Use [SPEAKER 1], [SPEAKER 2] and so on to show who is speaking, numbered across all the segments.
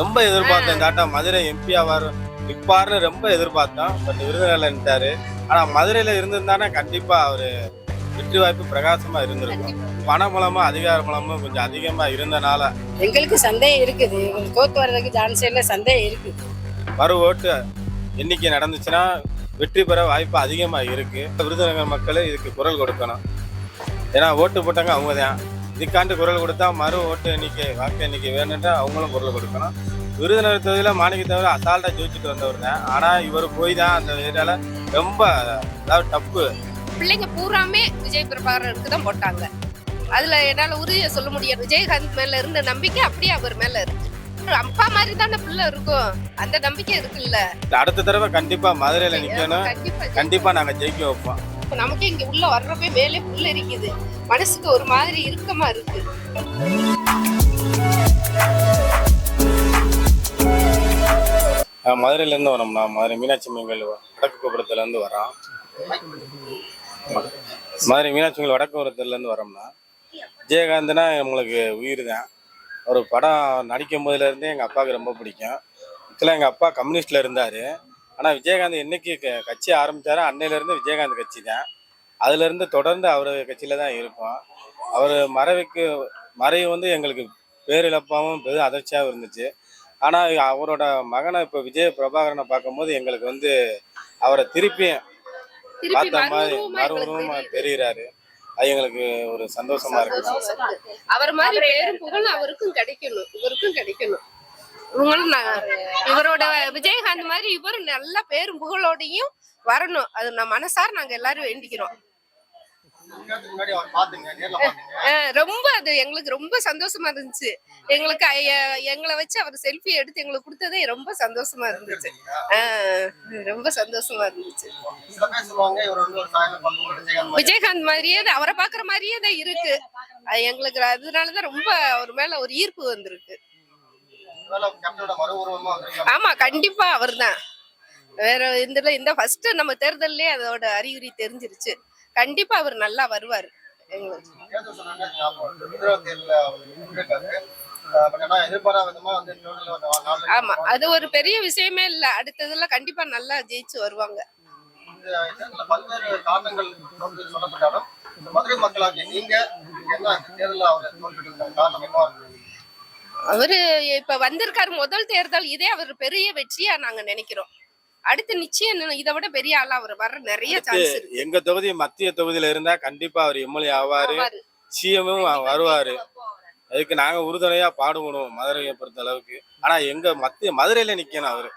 [SPEAKER 1] ரொம்ப எதிர்பார்த்தேன். ஆட்டம் மதுரை எம்பி ஆவார் நிப்பாருன்னு ரொம்ப எதிர்பார்த்தோம் பட் விருதுநகர்ல நின்ட்டாரு ஆனா மதுரையில இருந்திருந்தானே கண்டிப்பா அவரு வெற்றி வாய்ப்பு பிரகாசமா இருந்திருக்கும். பண மூலமா அதிகார மூலமா கொஞ்சம் அதிகமா இருந்தனால.
[SPEAKER 2] எங்களுக்கு சந்தேகம் இருக்குது. தோத்து வர்றதுக்கு சான்ஸ் இல்லை சந்தேகம் இருக்குது.
[SPEAKER 1] மறு ஓட்டு எண்ணிக்கை நடந்துச்சுன்னா வெற்றி பெற வாய்ப்பு அதிகமா இருக்கு. விருதுநகர் மக்கள் இதுக்கு குரல் கொடுக்கணும். ஏன்னா ஓட்டு போட்டாங்க அவங்க தான் இதுக்காண்டு குரல் கொடுத்தா மறு ஓட்டு எண்ணிக்கை வாக்கு எண்ணிக்கை வேணும்னா அவங்களும் குரல் கொடுக்கணும். விருதுநகர் தொகுதியில் மாணிக்க தவிர அசால்ட்டா ஜெயிச்சுட்டு வந்தவர் தான் ஆனால் இவர் போய் தான் அந்த ஏரியால ரொம்ப அதாவது டப்பு.
[SPEAKER 3] பிள்ளைங்க பூராமே விஜய் பிரபாகரனுக்கு தான் போட்டாங்க. அதுல என்னால உறுதியை சொல்ல முடியாது. விஜயகாந்த் மேல இருந்த நம்பிக்கை அப்படியே அவர் மேல இருக்கு. அப்பா மாதிரி தானே பிள்ளை இருக்கும். அந்த நம்பிக்கை இருக்குல்ல.
[SPEAKER 1] அடுத்த தடவை கண்டிப்பா மதுரையில நிக்கணும்.
[SPEAKER 3] கண்டிப்பா
[SPEAKER 1] கண்டிப்பா நாங்க ஜெயிக்க வைப்போம்.
[SPEAKER 3] இப்போ நமக்கே இங்கே உள்ள வர்றப்பே மேலே புல் இருக்குது மனசுக்கு ஒரு மாதிரி இறுக்கமா இருக்கு.
[SPEAKER 1] மதுரையில இருந்து வரோம்னா மதுரை மீனாட்சி அம்மன் வடக்கு கோபுரத்துல இருந்து வரோம் மதுரை மீனாட்சி அம்மன் வடக்கு கோபுரத்துல இருந்து வரோம்னா விஜயகாந்த்னா நம்மளுக்கு உயிர் தான். ஒரு படம் நடிக்கும் போதுல இருந்தே எங்க அப்பாவுக்கு ரொம்ப பிடிக்கும். ஆக்சுவலாக எங்க அப்பா கம்யூனிஸ்ட்ல இருந்தாரு. ஆனா விஜயகாந்த் என்னைக்கு க- கட்சி ஆரம்பிச்சாரோ அன்னையில இருந்து விஜயகாந்த் கட்சி தான். அதுல இருந்து தொடர்ந்து அவர் கட்சியில தான் இருப்போம். அவர் மறைவுக்கு மறைவு வந்து எங்களுக்கு பேரிழப்பாகவும் பெரும் அதிர்ச்சியாகவும் இருந்துச்சு. ஆனா அவரோட மகனை இப்ப விஜய பிரபாகரனை பார்க்கும்போது எங்களுக்கு வந்து அவரை திருப்பியும்
[SPEAKER 3] திருப்பி
[SPEAKER 1] பார்த்த மாதிரி
[SPEAKER 3] தெரியுது.
[SPEAKER 1] தெரியுறாரு. அது எங்களுக்கு ஒரு சந்தோஷமா இருக்கு
[SPEAKER 3] சந்தோஷமா இருக்கு. அவர் மாதிரி பேரும் புகழ் அவருக்கும் கிடைக்கணும். இவருக்கும் கிடைக்கணும். இவங்களும் நான் இவரோட விஜயகாந்த் மாதிரி இவரும் நல்ல பேரும் புகழோடையும் வரணும். அது நான் மனசார நாங்க எல்லாரும் வேண்டிக்கிறோம். ரொம்ப அது எங்களுக்கு ரொம்ப சந்தோஷமா இருந்துச்சு. எங்களுக்கு எங்களை வச்சு அவர் செல்ஃபி எடுத்து எங்களுக்கு கொடுத்ததே ரொம்ப சந்தோஷமா இருந்துச்சு. ரொம்ப சந்தோஷமா இருந்துச்சு. விஜயகாந்த் மாதிரியே தான் அவரை பாக்குற மாதிரியே தான் இருக்கு. எங்களுக்கு அதனாலதான் ரொம்ப அவர் மேல ஒரு ஈர்ப்பு வந்திருக்கு. ஆமா கண்டிப்பா அவர்தான். வேற இந்த இந்த ஃபர்ஸ்ட் நம்ம தேர்தல்லே அதோட அறிகுறி தெரிஞ்சிருச்சு. கண்டிப்பா அவர் நல்லா வருவார். ஆமா அது ஒரு பெரிய விஷயமே இல்ல. அடுத்ததுல கண்டிப்பா நல்லா ஜெயிச்சு வருவாங்க.
[SPEAKER 4] மதுரை மக்களாகிய நீங்க என்ன அவர் தோற்றுட்டு காரணம்
[SPEAKER 3] அவரு இப்ப வந்திருக்காரு முதல் தேர்தல் இதே அவர் பெரிய வெற்றியா நாங்க நினைக்கிறோம். அடுத்து நிச்சயம் இதை விட பெரிய ஆளா அவர் வர நிறைய சான்ஸ் இருக்கு.
[SPEAKER 1] எங்க தொகுதி மத்திய தொகுதியில இருந்தா கண்டிப்பா அவர் எம்எல்ஏ ஆவாரு. சிஎம்மும் வருவாரு. அதுக்கு நாங்க உறுதுணையா பாடுபடுவோம் மதுரையை பொறுத்த அளவுக்கு. ஆனா எங்க மத்திய மதுரையில நிக்கணும் அவரு.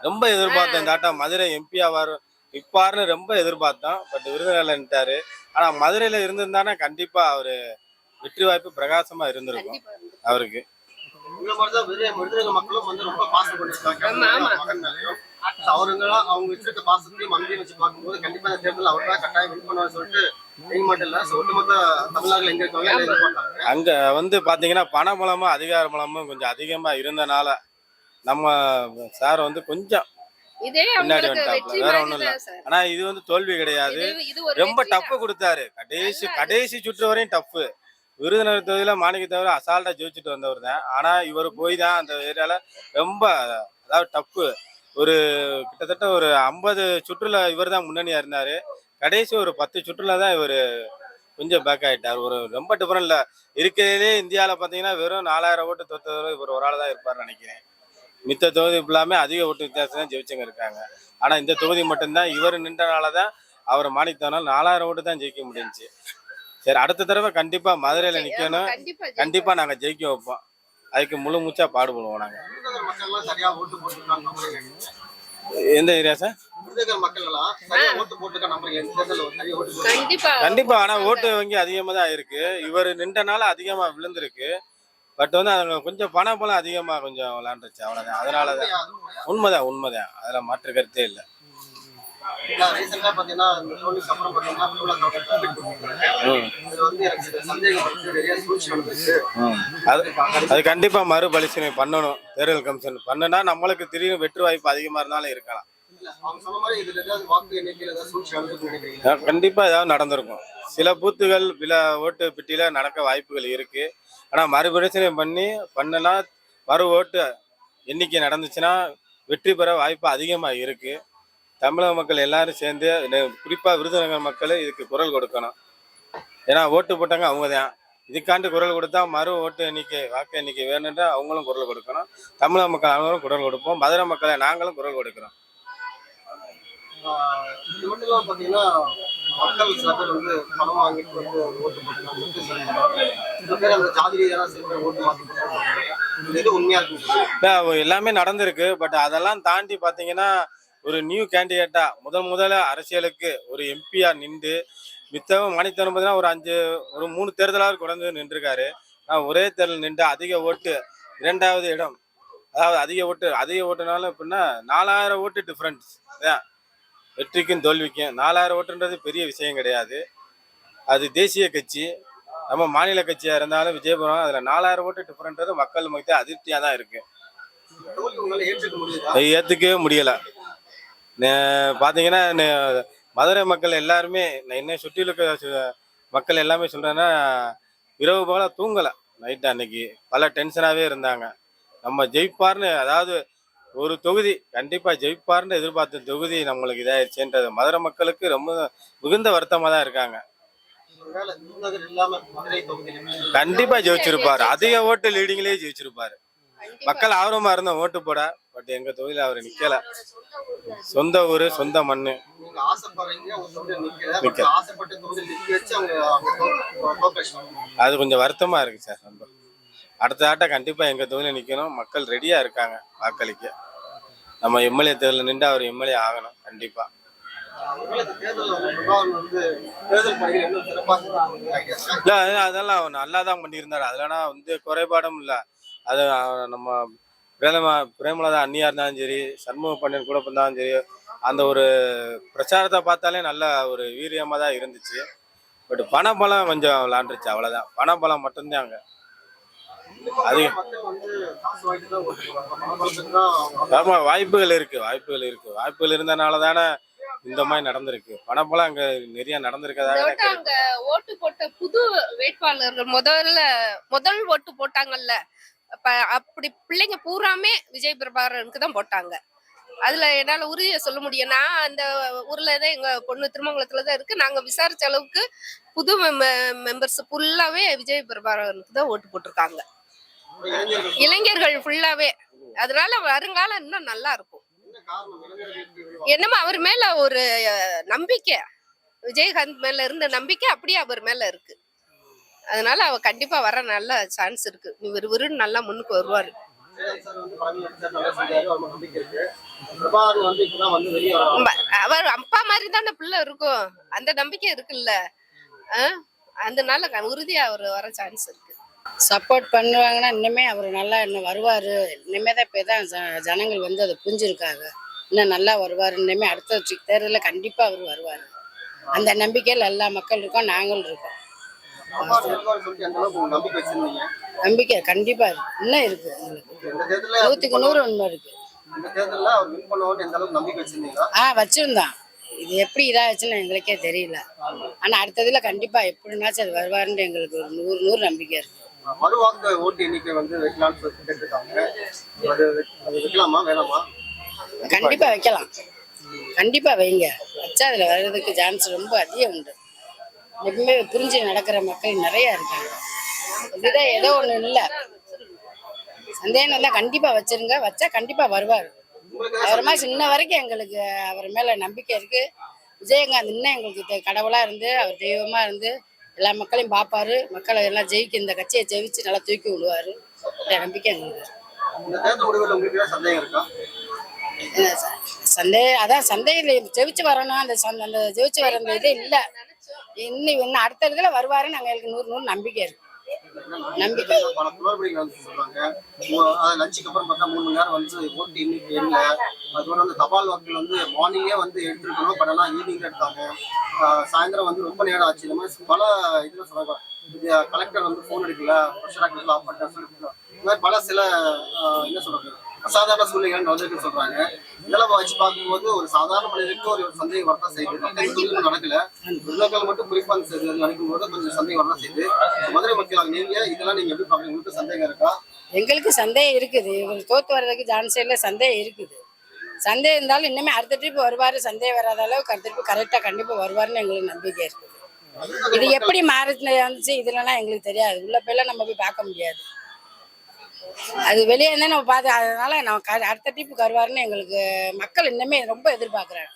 [SPEAKER 1] ரொம்ப எதிர்பார்த்தேன் ஆட்டம் மதுரை எம்பி ஆவார். நிப்பாருன்னு ரொம்ப எதிர்பார்த்தோம் பட் விருதுநகர்ல நின்ட்டாரு. ஆனா மதுரையில இருந்திருந்தானே கண்டிப்பா அவரு வெற்றி வாய்ப்பு பிரகாசமா இருந்திருக்கும். அவருக்கு.
[SPEAKER 4] இந்த விருது விருதுநகர் மக்களும் வந்து ரொம்ப பாசம் பண்ணிருக்காங்க. அவங்க வச்சிருக்க பாசத்தையும் அன்பையும் வச்சு பார்க்கும்போது கண்டிப்பா இந்த தேர்தல் அவர் தான் கட்டாயம் வின் பண்ணுவார் சொல்லிட்டு
[SPEAKER 1] அங்க வந்து பாத்தீங்கன்னா பண மூலமா அதிகார மூலமும் கொஞ்சம் அதிகமா இருந்தனால நம்ம சார் வந்து கொஞ்சம் வேற
[SPEAKER 3] மாதிரி
[SPEAKER 1] ஒண்ணும் இல்ல.
[SPEAKER 3] தான் சார்
[SPEAKER 1] ஆனா இது வந்து தோல்வி கிடையாது.
[SPEAKER 3] இது- இது ஒரு
[SPEAKER 1] ரொம்ப டப்பு கொடுத்தாரு. கடைசி கடைசி சுற்று வரையும் டப்பு விருதுநகர் தொகுதியில் மாணிக்க தவிர அசால்ட்டாக ஜெயிச்சுட்டு வந்தவர் தான். ஆனால் இவர் போய் தான் அந்த ஏரியாவில் ரொம்ப அதாவது டப்பு. ஒரு கிட்டத்தட்ட ஒரு ஐம்பது சுற்றுல இவர் தான் முன்னணியாக இருந்தார். கடைசி ஒரு பத்து சுற்றுல தான் இவர் கொஞ்சம் பேக் ஆயிட்டார். ஒரு ரொம்ப டிஃபரெண்ட் இல்லை இருக்கிறதுலே இந்தியாவில் பார்த்தீங்கன்னா வெறும் நாலாயிரம் ஓட்டு தொத்தவர் இவர் ஒரு ஆள் தான் இருப்பார் நினைக்கிறேன். மித்த தொகுதி ஃபுல்லாமே அதிக ஓட்டு வித்தியாசம் தான் ஜெயிச்சவங்க இருக்காங்க. ஆனால் இந்த தொகுதி மட்டும்தான் இவர் நின்றனால தான் அவர் மாணிக்கத்தவனால் நாலாயிரம் ஓட்டு தான் ஜெயிக்க முடிஞ்சுச்சு. சரி அடுத்த தடவை கண்டிப்பா மதுரையில நிக்கணும்.
[SPEAKER 3] கண்டிப்பா
[SPEAKER 1] கண்டிப்பா நாங்க ஜெயிக்க வைப்போம். அதுக்கு முழு மூச்சா பாடுபடுவோம் நாங்க. எந்த ஏரியா சார்?
[SPEAKER 3] கண்டிப்பா
[SPEAKER 1] கண்டிப்பா ஆனா ஓட்டு வங்கி அதிகமா தான் இருக்கு. இவர் நின்றனால அதிகமா விழுந்திருக்கு. பட் வந்து அவங்க கொஞ்சம் பணம் போல அதிகமா கொஞ்சம் விளாண்டுருச்சு. அவ்வளவுதான். அதனாலதான். உண்மைதான் உண்மைதான். அதுல மாற்று கருத்தே இல்லை.
[SPEAKER 4] இந்த தோல்விக்கு அப்புறம் இது வந்து எனக்கு. நிறைய சூழ்ச்சி.
[SPEAKER 1] அது அது கண்டிப்பா மறுபரிசீலனை பண்ணணும். தேர்தல் கமிஷன் பண்ணுனா நம்மளுக்கு திடீர்னு வெற்றி வாய்ப்பு அதிகமா இருந்தாலும் இருக்கலாம். கண்டிப்பா ஏதாவது நடந்திருக்கும். சில பூத்துகள் சில ஓட்டு பெட்டியில நடக்க வாய்ப்புகள் இருக்கு. ஆனா மறுபரிசீலனை பண்ணி பண்ணுனா மறு ஓட்டு எண்ணிக்கை நடந்துச்சுன்னா வெற்றி பெற வாய்ப்பு அதிகமாக இருக்கு. தமிழக மக்கள் எல்லாரும் சேர்ந்து நெ- குறிப்பா விருதுநகர் மக்கள் இதுக்கு குரல் கொடுக்கணும். ஏன்னா ஓட்டு போட்டாங்க அவங்க தான் இதுக்காண்டு குரல் கொடுத்தா மறு ஓட்டு எண்ணிக்கை வாக்கு எண்ணிக்கை வேணும்ன்றா அவங்களும் குரல் கொடுக்கணும். தமிழக மக்கள் அவங்களும் குரல் கொடுப்போம். மதுரை மக்களை நாங்களும் குரல் கொடுக்கிறோம். எல்லாமே நடந்திருக்கு. பட் அதெல்லாம் தாண்டி பாத்தீங்கன்னா ஒரு நியூ கேண்டிடேட்டா முதல் முதல்ல அரசியலுக்கு ஒரு எம்பியா நின்று மித்தவங்க மணித்தனம் பார்த்தீங்கன்னா ஒரு அஞ்சு ஒரு மூணு தேர்தலாவது குறைந்து நின்றுருக்காரு. ஆனா ஒரே தேர்தல் நின்று அதிக ஓட்டு இரண்டாவது இடம். அதாவது அதிக ஓட்டு அதிக ஓட்டுனாலும் எப்படின்னா நாலாயிரம் ஓட்டு டிஃப்ரென்ஸ் அதான். வெற்றிக்கும் தோல்விக்கும். நாலாயிரம் ஓட்டுன்றது பெரிய விஷயம் கிடையாது. அது தேசிய கட்சி. நம்ம மாநில கட்சியா இருந்தாலும் விஜயபுரம் அதுல நாலாயிரம் ஓட்டு டிஃப்ரெண்ட்றது மக்கள் மத்திய அதிருப்தியா தான் இருக்கு.
[SPEAKER 4] தோல்வி உங்களால ஏற்றுக்க முடியுதா?
[SPEAKER 1] அதை ஏத்துக்கவே முடியல. நே- மதுரை மக்கள் எல்லாருமே நான் என்ன சுற்றி இருக்க மக்கள் எல்லாமே சொல்றேன்னா இரவு போல தூங்கல. நைட் அன்னைக்கு. பல டென்ஷனாவே இருந்தாங்க. நம்ம ஜெயிப்பார்னு அதாவது ஒரு தொகுதி கண்டிப்பா ஜெயிப்பார்னு எதிர்பார்த்த தொகுதி நம்மளுக்கு இதாயிருச்சுன்றது மதுரை மக்களுக்கு ரொம்ப மிகுந்த வருத்தமா தான் இருக்காங்க.
[SPEAKER 4] ஒருவேளை விருதுநகர் இல்லாம மதுரை தொகுதியில்
[SPEAKER 1] கண்டிப்பா ஜெயிச்சிருப்பாரு. அதிக ஓட்டு லீடிங்லயே ஜெயிச்சிருப்பாரு. மக்கள் ஆர்வமா இருந்த ஓட்டு போட பட் எங்க தொகுதியில அவர் நிக்கல. சொந்த ஊரு சொந்த மண்ணு.
[SPEAKER 4] தோற்கடிச்சிட்டாங்க.
[SPEAKER 1] அது கொஞ்சம் வருத்தமா இருக்கு சார் ரொம்ப. அடுத்த ஆட்ட கண்டிப்பா எங்க தொகுதியில நிக்கணும். மக்கள் ரெடியா இருக்காங்க வாக்களிக்க. நம்ம எம்எல்ஏ தேர்தலில் நின்று அவர் எம்எல்ஏ ஆகணும் கண்டிப்பா.
[SPEAKER 4] ஒருவேளை இந்த தேர்தல்ல வந்து பிரபாகரன் வந்து தேர்தல் பணிகள் இன்னும் சிறப்பாக செஞ்சிருக்காங்க. idea இருக்கா?
[SPEAKER 1] இல்ல அது- அதெல்லாம் நல்லா தான் பண்ணியிருந்தாரு. அதுலனா வந்து குறைபாடும் இல்ல. அது நம்ம பிரேமலா பிரேமலதா அண்ணியா இருந்தாலும் சரி சண்முக பண்ணன் கூட இருந்தாலும் சரி அந்த ஒரு பிரச்சாரத்தை பார்த்தாலே நல்ல ஒரு வீரியமா தான் இருந்துச்சு. பட் பணபலம் கொஞ்சம் விளாண்டுருச்சு அவ்வளவுதான். பணபலம் மட்டும்தான் அங்க. அது
[SPEAKER 4] மக்கள் வந்து காசு வாங்கிட்டு தான் ஓட்டு போடுறாங்க. பணபலத்துக்கு தான் அவங்க
[SPEAKER 1] ஆமா வாய்ப்புகள் இருக்கு வாய்ப்புகள் இருக்கு. வாய்ப்புகள் இருந்தனால தானே இந்த மாதிரி நடந்திருக்கு. பணபலம் அங்க நிறைய நடந்திருக்கதா
[SPEAKER 3] இந்த
[SPEAKER 1] எனக்கு
[SPEAKER 3] வட்டம் அங்க ஓட்டு போட்ட புது வேட்பாளர்கள் முதல்ல முதல் ஓட்டு போட்டாங்கல்ல அப்படி பிள்ளைங்க பூராமே விஜய் பிரபாகரனுக்கு தான் போட்டாங்க. அதுல என்னால உறுதியை சொல்ல முடியும். நான் அந்த ஊர்ல தான் எங்க பொண்ணு திருமங்கலத்துல தான் இருக்கு. நாங்க விசாரிச்ச அளவுக்கு புது மெம்பர்ஸ் ஃபுல்லாவே விஜய் பிரபாகரனுக்கு தான் ஓட்டு போட்டிருக்காங்க.
[SPEAKER 4] இளைஞர்கள்
[SPEAKER 3] ஃபுல்லாவே அதனால வருங்காலம் இன்னும் நல்லா இருக்கும். என்னமோ அவர் மேல ஒரு நம்பிக்கை. விஜயகாந்த் மேல இருந்த நம்பிக்கை அப்படியே அவர் மேல இருக்கு. அதனால அவர் கண்டிப்பா வர நல்ல சான்ஸ் இருக்கு. இவர் விருன்னு நல்லா முன்னுக்கு வருவாரு.
[SPEAKER 4] அவர்
[SPEAKER 3] அப்பா மாதிரி தானே பிள்ளை இருக்கும். அந்த நம்பிக்கை இருக்குல்ல. அதனால க- உறுதியா அவர் வர சான்ஸ் இருக்கு.
[SPEAKER 2] சப்போர்ட் பண்ணுவாங்கன்னா இன்னுமே அவர் நல்லா இன்னும் வருவார். இனிமே தான் இப்போ தான் ஜனங்கள் வந்து அதை புரிஞ்சிருக்காங்க. இன்னும் நல்லா வருவார். இனிமே அடுத்த தேர்தலில் கண்டிப்பாக அவர் வருவார். அந்த நம்பிக்கையில் எல்லா மக்கள் இருக்கோம் நாங்களும் இருக்கோம்.
[SPEAKER 4] நம்பிக்கை
[SPEAKER 2] கண்டிப்பாக இருக்கு. இன்னும் இருக்கு? எங்களுக்கு நூற்றுக்கு நூறு உண்மை இருக்கு? ஆ வச்சிருந்தான் இது எப்படி இதாச்சுன்னு எங்களுக்கே தெரியல. ஆனால் அடுத்ததுல கண்டிப்பாக எப்படினாச்சும் அது வருவாருன்னு எங்களுக்கு ஒரு நூறு நூறு நம்பிக்கை இருக்கு.
[SPEAKER 4] மறுவாக்கு ஓட்டு எண்ணிக்கை வந்து வைக்கலாம்னு சொல்லி கேட்டிருக்காங்க. அது அது வைக்கலாமா வேணாமா?
[SPEAKER 2] கண்டிப்பா வைக்கலாம். கண்டிப்பா வைங்க. வச்சா அதுல வர்றதுக்கு சான்ஸ் ரொம்ப அதிகம் உண்டு. எப்பவுமே புரிஞ்சு நடக்கிற மக்கள் நிறைய இருக்காங்க. இதுதான் ஏதோ ஒண்ணு இல்ல. சந்தேகம் இல்லை கண்டிப்பா வச்சிருங்க. வச்சா கண்டிப்பா வருவார். அவர் மாதிரி சின்ன வரைக்கும் எங்களுக்கு அவர் மேல நம்பிக்கை இருக்கு. விஜயகாந்த் இன்னும் எங்களுக்கு தெ- கடவுளா இருந்து அவர் தெய்வமா இருந்து எல்லா மக்களையும் பார்ப்பாரு மக்களை எல்லாம் ஜெயிக்க இந்த கட்சியை ஜெயிச்சு நல்லா தூக்கி விடுவாரு. நம்பிக்கை எங்களுக்கு
[SPEAKER 4] சந்தேகம்
[SPEAKER 2] அதான் சந்தையில் ஜெயிச்சு வரணும். அந்த அந்த ஜெயிச்சு வர அந்த இது இல்லை. இன்னும் இன்னும் அடுத்த இதில் வருவாருன்னு நாங்கள் எங்களுக்கு நூறு நூறு நம்பிக்கை இருக்கு. நம்பிக்கை.
[SPEAKER 4] பல குளறுபடிகள் வந்து சொல்றாங்க மூ- அது லஞ்சுக்கு அப்புறம் பார்த்தா மூணு மணி நேரம் வந்து ஓட்டு எண்ணிக்கை இல்லை அதுக்கப்புறம் வந்து தபால் வாக்குகள் வந்து மார்னிங்கே வந்து எடுத்துருக்கணும் பட் ஆனால் ஈவினிங் எடுத்தாங்க ஆஹ் சாயந்தரம் வந்து ரொம்ப நேரம் ஆச்சு இந்த மாதிரி பல இதுல சொல்றாங்க கலெக்டர் வந்து ஃபோன் எடுக்கல ப்ரெஷர் ஆஃப் பண்ணிட்டா சொல்லிட்டு இந்த மாதிரி பல சில ஆஹ் என்ன சொல்றது அசாதாரண சூழ்நிலைகள் நடந்திருக்குன்னு சொல்றாங்க. இதெல்லாம் வச்சு பார்க்கும்போது ஒரு சாதாரண மனிதனுக்கு ஒரு சந்தேகம் வரதான் செய்யுது. மற்ற நடக்கல. விருதுநகர் மட்டும் குறிப்பா அந்த நினைக்கும் போது கொஞ்சம் சந்தேகம் வரதான் செய்யுது. மதுரை மக்கள் நீங்க இதெல்லாம் நீங்க எப்படி பாக்குறீங்க உங்களுக்கு சந்தேகம் இருக்கா?
[SPEAKER 2] எங்களுக்கு சந்தேகம் இருக்குது. இவர் தோத்து வர்றதுக்கு சான்ஸ் சந்தேகம் இருக்குது. சந்தேகம் இருந்தாலும் இன்னுமே அடுத்த ட்ரிப் வருவார். சந்தேகம் வராத அளவுக்கு அடுத்த ட்ரிப் கரெக்டாக கண்டிப்பாக வருவார்னு எங்களுக்கு நம்பிக்கை இருக்குது. இது எப்படி மாறிச்சு வந்துச்சு இதுலலாம் எங்களுக்கு தெரியாது. உள்ள போயெல்லாம் நம்ம போய் பார்க்க முடியாது. அது வெளியே இருந்தால் நம்ம பார்த்து அதனால நம்ம க- அடுத்த ட்ரிப் வருவாருன்னு எங்களுக்கு மக்கள் இன்னுமே ரொம்ப எதிர்பார்க்குறாங்க.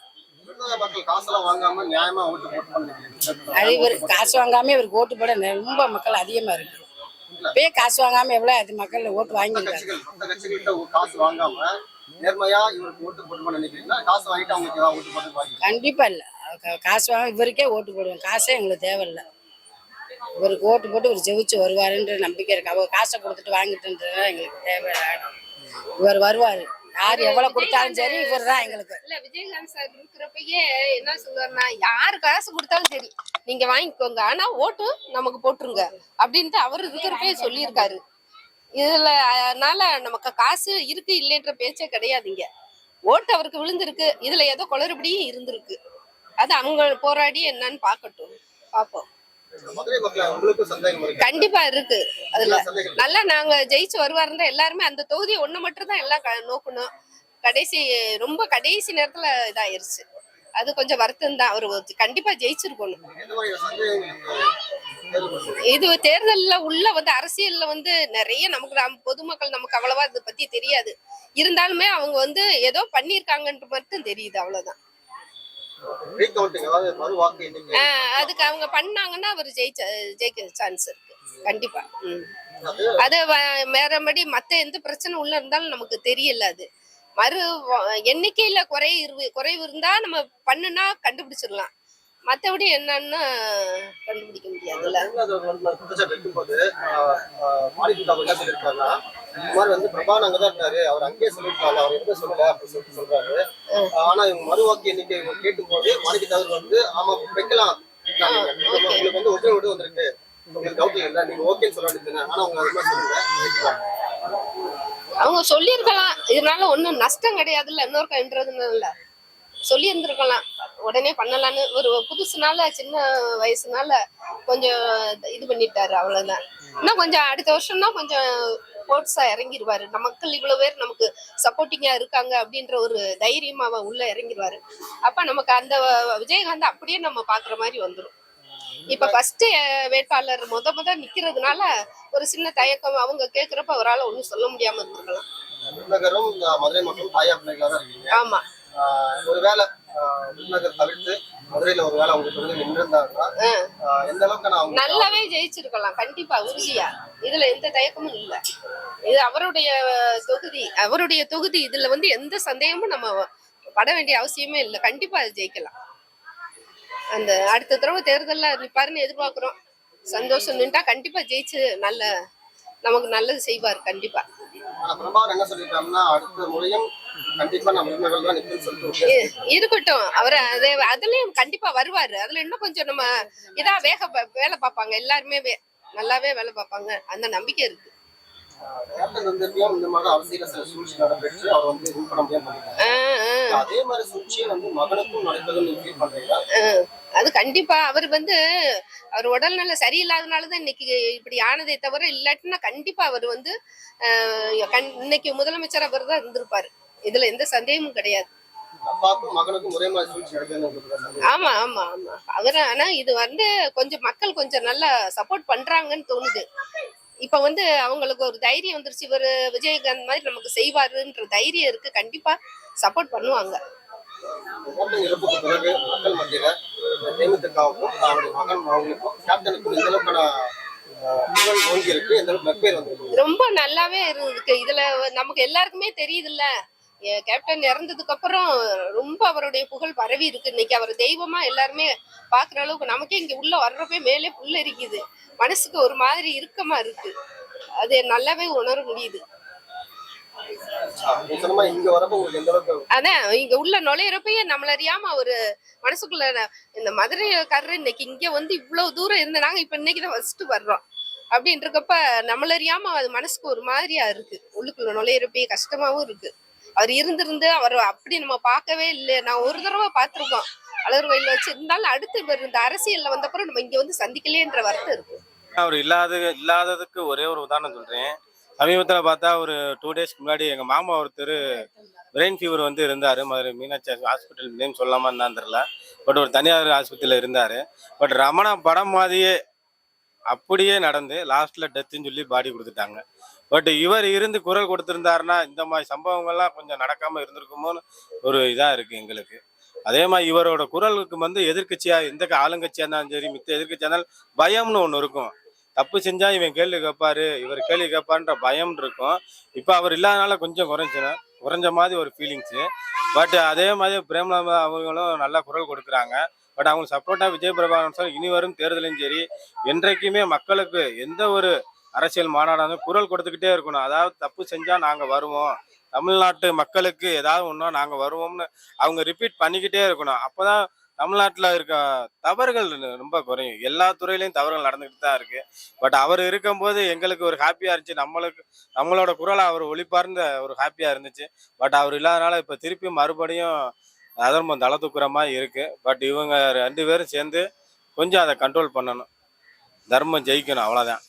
[SPEAKER 2] அது இவர் காசு வாங்காம இவருக்கு ஓட்டு போட ரொம்ப மக்கள் அதிகமாக இருக்கு. இப்பயே காசு வாங்காம எவ்வளோ அது மக்கள் ஓட்டு வாங்கியிருக்காங்க.
[SPEAKER 4] கட்சிகள் மற்ற கட்சிகள்கிட்ட காசு வாங்காம நேர்மையா இவருக்கு ஓட்டு போட்டு நினைக்கிறீங்களா? காசு வாங்கிட்டு அவங்களுக்கு ஏதாவது ஓட்டு போட்டு வாங்கி
[SPEAKER 2] கண்டிப்பா இல்ல. காசு வாங்க இவருக்கே ஓட்டு போடுவோம். காசே எங்களுக்கு தேவையில்ல. இவருக்கு ஓட்டு போட்டு இவர் ஜெயிச்சு வருவாருன்ற நம்பிக்கை இருக்கு. அவங்க காசை கொடுத்துட்டு வாங்கிட்டுன்றதுலாம் எங்களுக்கு தேவையில்ல இவர் வருவாரு. யார் எவ்வளவு கொடுத்தாலும் சரி இவர் தான் எங்களுக்கு.
[SPEAKER 3] இல்ல விஜயகாந்த் சார் இருக்கிறப்பயே என்ன சொல்லுவாருன்னா யாரு காசு கொடுத்தாலும் சரி நீங்க வாங்கிக்கோங்க. ஆனா ஓட்டு நமக்கு போட்டுருங்க அப்படின்ட்டு அவர் இருக்கிறப்பயே சொல்லியிருக்காரு. இதுல அதனால நமக்கு காசு இருக்கு இல்லைன்ற பேச்சே கிடையாதுங்க ஓட்டு அவருக்கு விழுந்திருக்கு. இதுல ஏதோ குளறுபடியும் இருந்திருக்கு. அது அவங்க போராடி என்னன்னு பாக்கட்டும் பார்ப்போம். கண்டிப்பா இருக்கு. அதுல நல்லா நாங்க ஜெயிச்சு வருவாருந்தா எல்லாருமே அந்த தொகுதி ஒண்ணு மட்டும் தான் எல்லாம் நோக்கணும். கடைசி ரொம்ப கடைசி நேரத்துல இதாயிருச்சு. அது கொஞ்சம் வருத்தம் தான். அவர் கண்டிப்பா ஜெயிச்சிருக்கணும். இது தேர்தல்ல உள்ள வந்து அரசியல்ல வந்து நிறைய நமக்கு நம்ம பொதுமக்கள் நமக்கு அவ்வளவா இதை பத்தி தெரியாது. இருந்தாலுமே அவங்க வந்து ஏதோ பண்ணிருக்காங்கன்ற மட்டும் தெரியுது அவ்வளவுதான்
[SPEAKER 4] ரீகவுண்டிங் அதாவது மறு வாக்கு எண்ணிக்கை
[SPEAKER 3] ஆஹ் அதுக்கு அவங்க பண்ணாங்கன்னா அவர் ஜெயிச்ச ஜெயிக்க சான்ஸ் இருக்கு. கண்டிப்பா.
[SPEAKER 4] அது
[SPEAKER 3] வேறபடி மத்த எந்த பிரச்சனை உள்ள இருந்தாலும் நமக்கு தெரியல அது. மறு எண்ணிக்கையில குறைவு குறைவு இருந்தா நம்ம பண்ணுனா கண்டுபிடிச்சிடலாம். மத்தபடி என்னன்னு கண்டுபிடிக்க முடியாதுல்ல?
[SPEAKER 4] இந்த மாதிரி வந்து பிரபான் அங்கதான் இருக்காரு. அவர் அங்கேயே சொல்லியிருக்காரு. அவர் எதுவுமே சொல்லல அப்படின்னு சொல்லிட்டு சொல்றாரு. ஆனா இவங்க மறு வாக்கு எண்ணிக்கை இவங்க கேட்டும்போது மாணிக்க தகவல் வந்து ஆமா வைக்கலாம். உங்களுக்கு வந்து ஒற்றை விடு வந்திருக்கு. உங்களுக்கு டவுட் இல்லை. நீங்க ஓகேன்னு சொல்ல வேண்டியது ஆனா அவங்க அது மாதிரி சொல்லல. வைக்கலாம்.
[SPEAKER 3] அவங்க சொல்லியிருக்கலாம். இதனால ஒண்ணும் நஷ்டம் கிடையாதுல்ல. இன்னொருக்கன்றதுனால சொல்லி இருந்திருக்கலாம் உடனே பண்ணலான்னு ஒரு புதுசுனால சின்ன வயசுனால கொஞ்சம் இது பண்ணிட்டாரு அவ்வளவுதான். இன்னும் கொஞ்சம் அடுத்த வருஷம்னா கொஞ்சம் ஸ்போர்ட்ஸா இறங்கிடுவாரு மக்கள் இவ்வளவு பேர் நமக்கு சப்போர்ட்டிங்கா இருக்காங்க அப்படின்ற ஒரு தைரியமா அவ உள்ள இறங்கிடுவாரு அப்ப நமக்கு அந்த விஜயகாந்த் அப்படியே நம்ம பாக்குற மாதிரி வந்துரும். இப்ப ஃபர்ஸ்ட் வேட்பாளர் முத முத நிக்கிறதுனால ஒரு சின்ன தயக்கம் அவங்க கேக்குறப்ப அவரால ஒண்ணும் சொல்ல முடியாம இருந்திருக்கலாம். ஆமா.
[SPEAKER 4] ஒருவேளை விருதுநகர் தவிர்த்து மதுரையில ஒரு வேலை உங்களுக்கு வந்து நின்றுருந்தாங்கன்னா எந்த அளவுக்கு நான் அவங்க
[SPEAKER 3] நல்லாவே ஜெயிச்சிருக்கலாம். கண்டிப்பா உறுதியா. இதுல எந்த தயக்கமும் இல்ல. இது அவருடைய தொகுதி. அவருடைய தொகுதி. இதுல வந்து எந்த சந்தேகமும் நம்ம பட வேண்டிய அவசியமே இல்லை. கண்டிப்பா அது ஜெயிக்கலாம். அந்த அடுத்த தடவை தேர்தல்ல நிப்பாருன்னு எதிர்பார்க்கிறோம். சந்தோஷம் நின்றா கண்டிப்பா ஜெயிச்சு நல்ல நமக்கு நல்லது செய்வார். கண்டிப்பா.
[SPEAKER 4] பிரபாகர் என்ன சொல்லியிருக்காருன்னா அடுத்த முறையும்
[SPEAKER 3] இருக்கட்டும். அவர் அது அதுலயும் கண்டிப்பா வருவாரு. அதுல இன்னும் கொஞ்சம் நம்ம இதா வேக வேலை பார்ப்பாங்க. எல்லாருமே நல்லாவே வேலை பார்ப்பாங்க. அந்த நம்பிக்கை இருக்கு.
[SPEAKER 4] அதே
[SPEAKER 3] கண்டிப்பா. அவர் வந்து அவர் உடல்நல சரியில்லாதனாலதான் இன்னைக்கு இப்படி ஆனதே தவிர இல்லாட்டினா கண்டிப்பா அவர் வந்து இன்னைக்கு முதலமைச்சர் அவர் தான் இருந்திருப்பாரு. இதுல எந்த சந்தேகமும் கிடையாது. ஆமா ஆமா ஆமா. அவர் ஆனா இது வந்து கொஞ்சம் மக்கள் கொஞ்சம் நல்லா சப்போர்ட் பண்றாங்கன்னு தோணுது. இப்ப வந்து அவங்களுக்கு ஒரு தைரியம் வந்துருச்சு. இவர் விஜயகாந்த் மாதிரி நமக்கு செய்வாருன்ற தைரியம் இருக்கு. கண்டிப்பா சப்போர்ட் பண்ணுவாங்க. ரொம்ப நல்லாவே இருக்கு இதுல நமக்கு எல்லாருக்குமே தெரியுதுல்ல. கேப்டன் இறந்ததுக்கு அப்புறம் ரொம்ப அவருடைய புகழ் பரவி இருக்கு. இன்னைக்கு அவர் தெய்வமா எல்லாருமே பாக்குற அளவுக்கு நமக்கே இங்க உள்ள வர்றப்பே மேலே புல் எரிக்குது மனசுக்கு ஒரு மாதிரி இறுக்கமா இருக்கு. அது நல்லாவே உணர முடியுது.
[SPEAKER 4] மாதிரி
[SPEAKER 3] அதான் இங்க உள்ள நுழையிறப்பயே நம்மள அறியாம ஒரு மனசுக்குள்ள இந்த மதுரைக்காரர் இன்னைக்கு இங்க வந்து இவ்வளவு தூரம் இருந்த நாங்க இப்ப இன்னைக்கு தான் ஃபர்ஸ்ட் வர்றோம். அப்படின்றக்கப்ப நம்மள அறியாம அது மனசுக்கு ஒரு மாதிரியா இருக்கு. உள்ளுக்குள்ள நுழையிறப்பயே கஷ்டமாவும் இருக்கு. அவர் இருந்திருந்து அவர் அப்படி நம்ம பார்க்கவே இல்லை நான் ஒரு தடவை பார்த்துருக்கோம். அழகர் கோயில்ல வச்சு இருந்தாலும் அடுத்து இவர் இந்த அரசியல்ல வந்தப்பறம் நம்ம இங்க வந்து சந்திக்கலையேன்ற வருத்தம் இருக்கு.
[SPEAKER 1] அவர் இல்லாத இல்லாததுக்கு ஒரே ஒரு உதாரணம் சொல்றேன். சமீபத்தில் பார்த்தா ஒரு டூ டேஸ்க்கு முன்னாடி எங்கள் மாமா ஒருத்தர் பிரெயின் ஃபீவர் வந்து இருந்தார். மதுரை மீனாட்சி ஹாஸ்பிட்டல் நேம் சொல்லாமல் என்னன்னு தெரில பட் ஒரு தனியார் ஆஸ்பத்திரியில் இருந்தார். பட் ரமணா படம் மாதிரியே அப்படியே நடந்து லாஸ்ட்டில் டெத்துன்னு சொல்லி பாடி கொடுத்துட்டாங்க. பட் இவர் இருந்து குரல் கொடுத்திருந்தாருன்னா இந்த மாதிரி சம்பவங்கள்லாம் கொஞ்சம் நடக்காம இருந்திருக்குமோன்னு ஒரு இதா இருக்கு எங்களுக்கு. அதே மாதிரி இவரோட குரலுக்கு வந்து எதிர்கட்சியா எந்த ஆளுங்கட்சியா இருந்தாலும் சரி மித்த எதிர்கட்சியானாலும் இருந்தாலும் பயம்னு ஒன்று இருக்கும். தப்பு செஞ்சா இவன் கேள்வி கேட்பாரு இவர் கேள்வி கேட்பாருன்ற பயம் இருக்கும். இப்போ அவர் இல்லாதனால கொஞ்சம் குறைஞ்சுனா குறைஞ்ச மாதிரி ஒரு ஃபீலிங்ஸு பட் அதே மாதிரி பிரேமலா அவங்களும் நல்லா குரல் கொடுக்குறாங்க. பட் அவங்க சப்போர்ட்டாக விஜய் பிரபாகரன் சார் இனி வரும் தேர்தலையும் சரி என்றைக்குமே மக்களுக்கு எந்த ஒரு அரசியல் மாநாடாலும் குரல் கொடுத்துக்கிட்டே இருக்கணும். அதாவது தப்பு செஞ்சா நாங்க வருவோம். தமிழ்நாட்டு மக்களுக்கு ஏதாவது ஒன்றா நாங்க வருவோம்னு அவங்க ரிப்பீட் பண்ணிக்கிட்டே இருக்கணும். அப்பதான் தமிழ்நாட்டில் இருக்க தவறுகள் ரொம்ப குறையும். எல்லா துறையிலையும் தவறுகள் நடந்துக்கிட்டு தான் இருக்கு. பட் அவர் இருக்கும்போது எங்களுக்கு ஒரு ஹாப்பியா இருந்துச்சு. நம்மளுக்கு நம்மளோட குரலை அவர் ஒளிப்பார்ந்த ஒரு ஹாப்பியா இருந்துச்சு. பட் அவர் இல்லாதனால இப்போ திருப்பி மறுபடியும் அதர்மம் தலை தூக்குற மாதிரி இருக்கு. பட் இவங்க ரெண்டு பேரும் சேர்ந்து கொஞ்சம் அதை கண்ட்ரோல் பண்ணணும். தர்மம் ஜெயிக்கணும். அவ்வளோதான்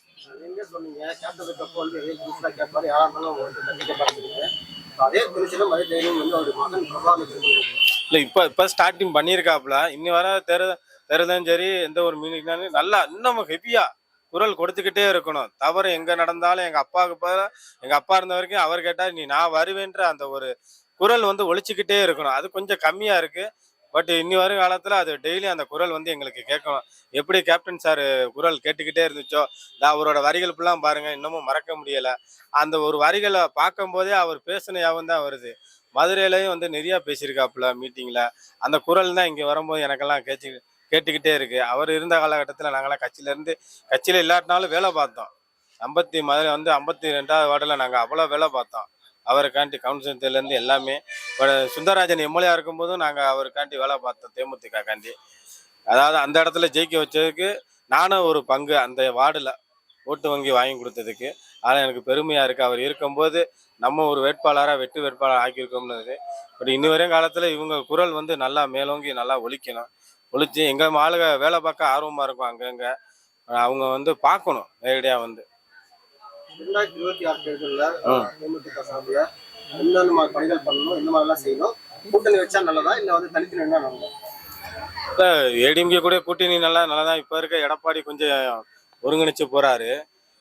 [SPEAKER 1] இல்லை இப்போ இப்போ ஸ்டார்டிங் பண்ணியிருக்காப்புல. இன்னி வர தெரு தெருதான் சரி எந்த ஒரு மீனிங்னாலும் நல்லா இன்னும் ஹெவியாக குரல் கொடுத்துக்கிட்டே இருக்கணும். தவறு எங்கே நடந்தாலும் எங்கள் அப்பாவுக்கு போகிற எங்கள் அப்பா இருந்த வரைக்கும் அவர் கேட்டால் நீ நான் வருவேன்ற அந்த ஒரு குரல் வந்து ஒழிச்சுக்கிட்டே இருக்கணும். அது கொஞ்சம் கம்மியாக இருக்குது பட் இன்னி வரும் காலத்தில் அது டெய்லி அந்த குரல் வந்து எங்களுக்கு கேட்கணும். எப்படி கேப்டன் சார் குரல் கேட்டுக்கிட்டே இருந்துச்சோ அவரோட வரிகள் ஃபுல்லாக பாருங்க இன்னமும் மறக்க முடியலை. அந்த ஒரு வரிகளை பார்க்கும்போதே அவர் பேசின யாவும் தான் வருது. மதுரையிலையும் வந்து நிறையா பேசியிருக்காப்புல மீட்டிங்கில் அந்த குரல் தான் இங்கே வரும்போது எனக்கெல்லாம் கேச்சு கேட்டுக்கிட்டே இருக்கு. அவர் இருந்த காலகட்டத்தில் நாங்களாம் கட்சியிலேருந்து கட்சியில் இல்லாட்டினாலும் வேலை பார்த்தோம். ஐம்பத்தி மதுரை வந்து ஐம்பத்தி ரெண்டாவது வார்டில் நாங்கள் அவ்வளோ வேலை பார்த்தோம். அவருக்காண்டி கவுன்சிலத்துலேருந்து எல்லாமே. இப்போ சுந்தரராஜன் எம்எல்ஏ இருக்கும்போதும் நாங்கள் அவருக்காண்டி வேலை பார்த்தோம் தேமுதிக காண்டி அதாவது அந்த இடத்துல ஜெயிக்க வச்சதுக்கு நானும் ஒரு பங்கு அந்த வார்டில் ஓட்டு வங்கி வாங்கி கொடுத்ததுக்கு. ஆனால் எனக்கு பெருமையாக இருக்குது அவர் இருக்கும்போது நம்ம ஒரு வேட்பாளராக வெற்றி வேட்பாளர் ஆக்கியிருக்கோம்னு பட் இன்னி வரையும் காலத்தில் இவங்க குரல் வந்து நல்லா மேலோங்கி நல்லா ஒழிக்கணும் ஒழிச்சு எங்கள் ஆளுங்க வேலை பார்க்க ஆர்வமாக இருக்கும் அங்கங்கே. அவங்க வந்து பார்க்கணும் நேரடியாக வந்து.
[SPEAKER 4] ரெண்டாயிரத்தி இருபத்தி ஆறு தேர்தலில். தேமுதிக சார்பில் என்னென்ன மாதிரி பணிகள் பண்ணணும் எந்த மாதிரிலாம் செய்யணும் கூட்டணி வச்சா நல்லதா இல்லை வந்து தனித்து நின்னா நல்லதா?
[SPEAKER 1] இப்போ ஏடிஎம்கே கூட கூட்டணி நல்லா நல்லா தான் இப்போ இருக்க எடப்பாடி கொஞ்சம் ஒருங்கிணைச்சு போறாரு.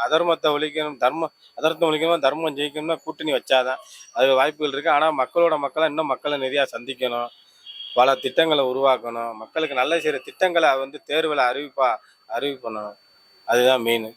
[SPEAKER 1] அதர்மத்தை ஒழிக்கணும் தர்மம் அதர்மத்தை ஒழிக்கணும் தர்மம் ஜெயிக்கணும்னா கூட்டணி வச்சாதான் அது வாய்ப்புகள் இருக்கு. ஆனால் மக்களோட மக்களை இன்னும் மக்களை நிறையா சந்திக்கணும். பல திட்டங்களை உருவாக்கணும். மக்களுக்கு நல்ல செய்கிற திட்டங்களை வந்து தேர்வில் அறிவிப்பா அறிவிப்பணும். அதுதான் மெயின்